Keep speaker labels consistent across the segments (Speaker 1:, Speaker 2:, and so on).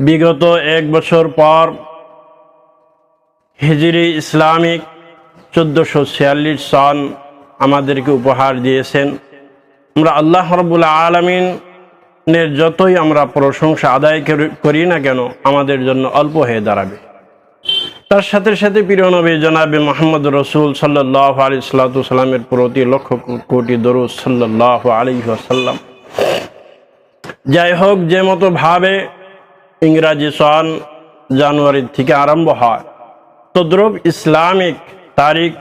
Speaker 1: বিগত এক বছর পর হিজরি ইসলামিক চোদ্দোশো ছিয়াল্লিশ সন আমাদেরকে উপহার দিয়েছেন। আমরা আল্লাহ রবুল্লা আলমিনের যতই আমরা প্রশংসা আদায় করি- না কেন, আমাদের জন্য অল্প হয়ে দাঁড়াবে। তার সাথে সাথে প্রিয় নবী জনাবে মোহাম্মদ রসুল সাল্লাহ আলী সাল্লামের প্রতি লক্ষ কোটি দরুদ সাল্লাহ আলী আসাল্লাম যাই হোক, যে মতো ভাবে ইংরাজি সন জানুয়ারি থেকে আরম্ভ হয়। তদ্রুপ ইসলামিক তারিখ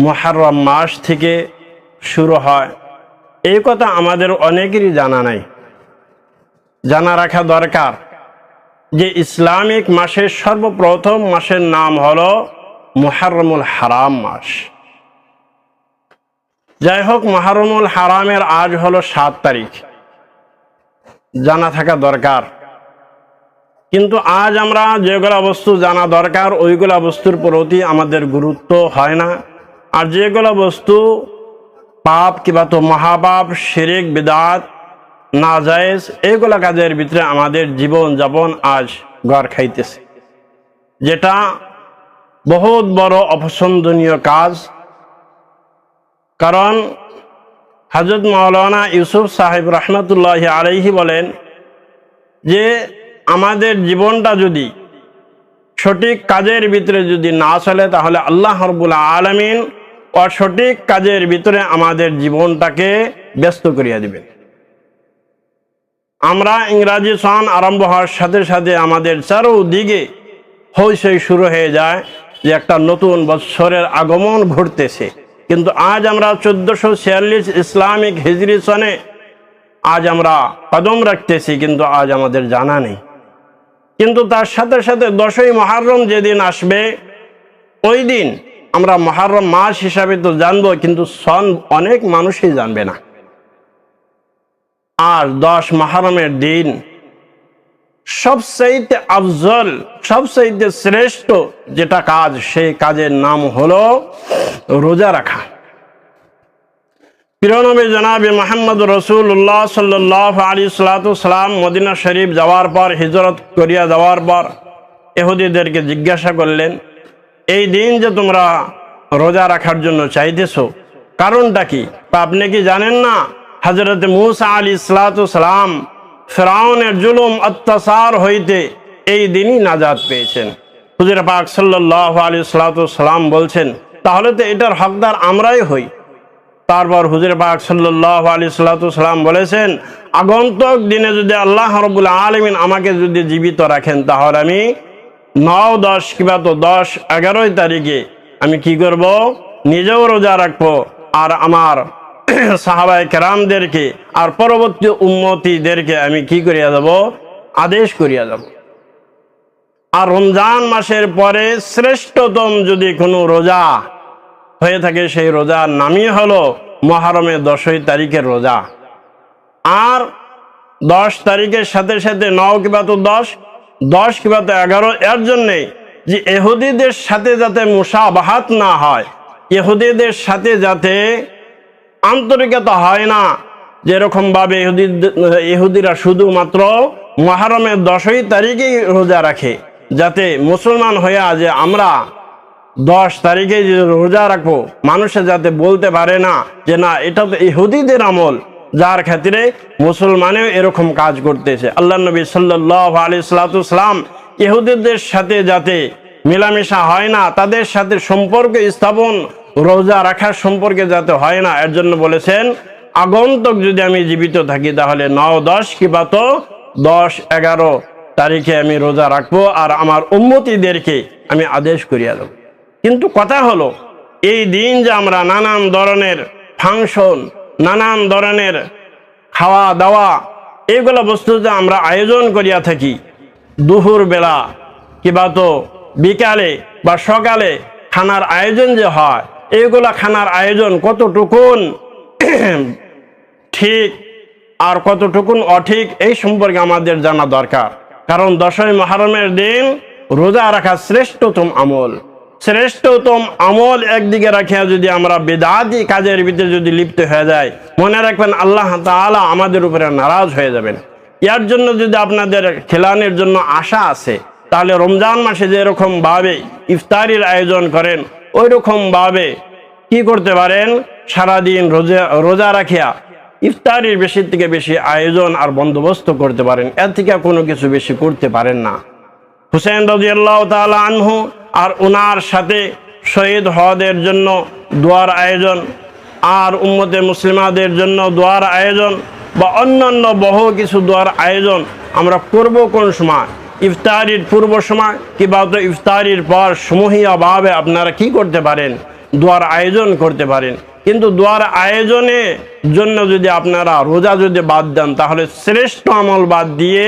Speaker 1: মহারম মাস থেকে শুরু হয়। এই কথা আমাদের অনেকেরই জানা নাই। জানা রাখা দরকার যে ইসলামিক মাসের সর্বপ্রথম মাসের নাম হল মুহাররমুল হারাম মাস। যাই হোক মহারমুল হারামের আজ হলো সাত তারিখ। জানা থাকা দরকার। কিন্তু আজ আমরা যেগুলা বস্তু জানা দরকার, ওইগুলা বস্তুর প্রতি আমাদের গুরুত্ব হয় না। আর যেগুলা বস্তু পাপ কিংবা তো মহাপাপ, শিরিক, বিদাত না জায়েজ এইগুলা কাজের ভিতরে আমাদের জীবন যাপন আজ গড় খাইতেছে। যেটা বহুত বড় অপছন্দনীয় কাজ। কারণ হজরত মাওলানা ইউসুফ সাহেব রহমতুল্লাহ আলাইহি বলেন যে আমাদের জীবনটা যদি সঠিক কাজের ভিতরে যদি না চলে, তাহলে আল্লাহ রবুল আলমিন অসঠিক কাজের ভিতরে আমাদের জীবনটাকে ব্যস্ত করিয়া দিবেন। আমরা ইংরাজি সন আরম্ভ হওয়ার সাথে সাথে আমাদের চারোদিকে হইসই শুরু হয়ে যায় যে একটা নতুন বৎসরের আগমন ঘটতেছে। কিন্তু আজ আমরা চোদ্দশো ছিয়াল্লিশ ইসলামিক হিজরি সনে আজ আমরা কদম রাখতেছি, কিন্তু আজ আমাদের জানা নেই। কিন্তু তার সাথে সাথে দশই মহারম যেদিন আসবে, ওই দিন আমরা মহারম মাস হিসাবে তো জানব, কিন্তু সন অনেক মানুষই জানবে না। আর দশ মহারমের দিন সবচাইতে আফজল, সবচাইতে শ্রেষ্ঠ যেটা কাজ, সেই কাজের নাম হলো রোজা রাখা। পিরনবী জনাবে মোহাম্মদ রসুল্লাহ সাল্লাহ আলী সালাম মদিনা শরীফ যাওয়ার পর, হিজরত করিয়া যাওয়ার পর এহুদিদেরকে জিজ্ঞাসা করলেন, এই দিন যে তোমরা রোজা রাখার জন্য চাইতেছ, কারণটা কি? আপনি কি জানেন না? হজরত মুসা আলী সালাম ফেরাউনের জুলুম, অত্যাচার হইতে এই দিনই নাজাদ পেয়েছেন। হুজুর পাক সাল্লাহ আলী সালাম বলছেন, তাহলে তো এটার হকদার আমরাই হই। তারপর হুজুর পাক সাল্লাহ আলী সাল্লাম বলেছেন, আগন্তক দিনে যদি আল্লাহ রবুল আলমিন আমাকে যদি জীবিত রাখেন, তাহলে আমি নয় দশ কিংবা তো দশ এগারোই তারিখে আমি কি করব? নিজেও রোজা রাখব। আর আমার সাহাবাই কেরামদেরকে আর পরবর্তী উন্মতিদেরকে আমি কি করিয়া যাব? আদেশ করিয়া যাব। আর রমজান মাসের পরে শ্রেষ্ঠতম যদি কোনো রোজা হয়ে থাকে সেই রোজার নামই হলো মহারমের দশই তারিখের রোজা। আর দশ তারিখের সাথে সাথে ন কিবা তো দশ দশ কিবা তো এগারো, এর জন্যে যে এহুদিদের সাথে যাতে মুসাবাহাত না হয় এহুদিদের সাথে যাতে আন্তরিকতা হয় না যেরকম ভাবে ইহুদি ইহুদিরা শুধুমাত্র মহারমের দশই তারিখেই রোজা রাখে, যাতে মুসলমান হইয়া যে আমরা দশ তারিখে রোজা রাখব, মানুষে যাতে বলতে পারে না যে না, এটা তো ইহুদিদের আমল। যার ক্ষেত্রে মুসলমানেও এরকম কাজ করতেছে। আল্লাহ নবী সাল্লাহ আলি সাল্লাম ইহুদিদের সাথে যাতে মেলামেশা হয় না, তাদের সাথে সম্পর্ক স্থাপন, রোজা রাখার সম্পর্কে যাতে হয় না, এর জন্য বলেছেন, আগন্তক যদি আমি জীবিত থাকি, তাহলে নয়, দশ কিংবা তো দশ, এগারো তারিখে আমি রোজা রাখব, আর আমার উন্মতিদেরকে আমি আদেশ করিয়া দেবো। কিন্তু কথা হলো, এই দিন যে আমরা নানান ধরনের ফাংশন, নানান ধরনের খাওয়া দাওয়া এগুলো বস্তু যে আমরা আয়োজন করিয়া থাকি। দুপুর বেলা, কিবা তো বিকালে বা সকালে খানার আয়োজন যে হয় এইগুলা খানার আয়োজন কতটুকুন ঠিক আর কতটুকুন অঠিক, এই সম্পর্কে আমাদের জানা দরকার। কারণ দশই মহারমের দিন রোজা রাখা শ্রেষ্ঠতম আমল। শ্রেষ্ঠতম আমল একদিকে রাখিয়া যদি আমরা বেদাতি কাজের ভিতরে যদি লিপ্ত হয়ে যায় মনে রাখবেন আল্লাহ তাআলা আমাদের উপরে নারাজ হয়ে যাবেন। ইয়ার জন্য যদি আপনাদের খেলানের জন্য আশা আছে, তাহলে রমজান মাসে যেরকম ভাবে ইফতারির আয়োজন করেন, ওই রকম ভাবে কি করতে পারেন? সারাদিন রোজা রোজা রাখিয়া ইফতারির বেশি থেকে বেশি আয়োজন আর বন্দোবস্ত করতে পারেন। এর থেকে কোনো কিছু বেশি করতে পারেন না। হুসেন রাজিয়াল্লাহ তাআলা আনহু আর ওনার সাথে শহীদ হওয়াদের জন্য দোয়ার আয়োজন, আর উম্মতে মুসলিমাদের জন্য দোয়ার আয়োজন বা অন্যান্য বহু কিছু দোয়ার আয়োজন আমরা করব কোন সময়? ইফতারির পূর্ব সময় কিংবা তো ইফতারির পর সমূহীয়ভাবে আপনারা কি করতে পারেন? দোয়ার আয়োজন করতে পারেন। কিন্তু দোয়ার আয়োজনে জন্য যদি আপনারা রোজা যদি বাদ দেন, তাহলে শ্রেষ্ঠ আমল বাদ দিয়ে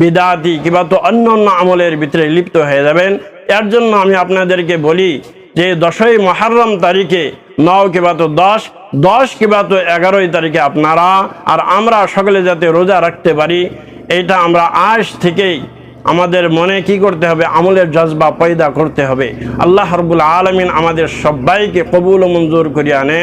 Speaker 1: বিদাতি কিংবা তো অন্য অন্য আমলের ভিতরে লিপ্ত হয়ে যাবেন। এর জন্য আমি আপনাদেরকে বলি যে দশই মহারম তারিখে নও কিংবা তো দশ দশ কিংবা তো এগারোই তারিখে আপনারা আর আমরা সকলে যাতে রোজা রাখতে পারি এটা আমরা আজ থেকেই আমাদের মনে কি করতে হবে, আমলের জজবা পয়দা করতে হবে। আল্লাহ রবুল আলমিন আমাদের সবাইকে কবুল মঞ্জুর করিয়া নেন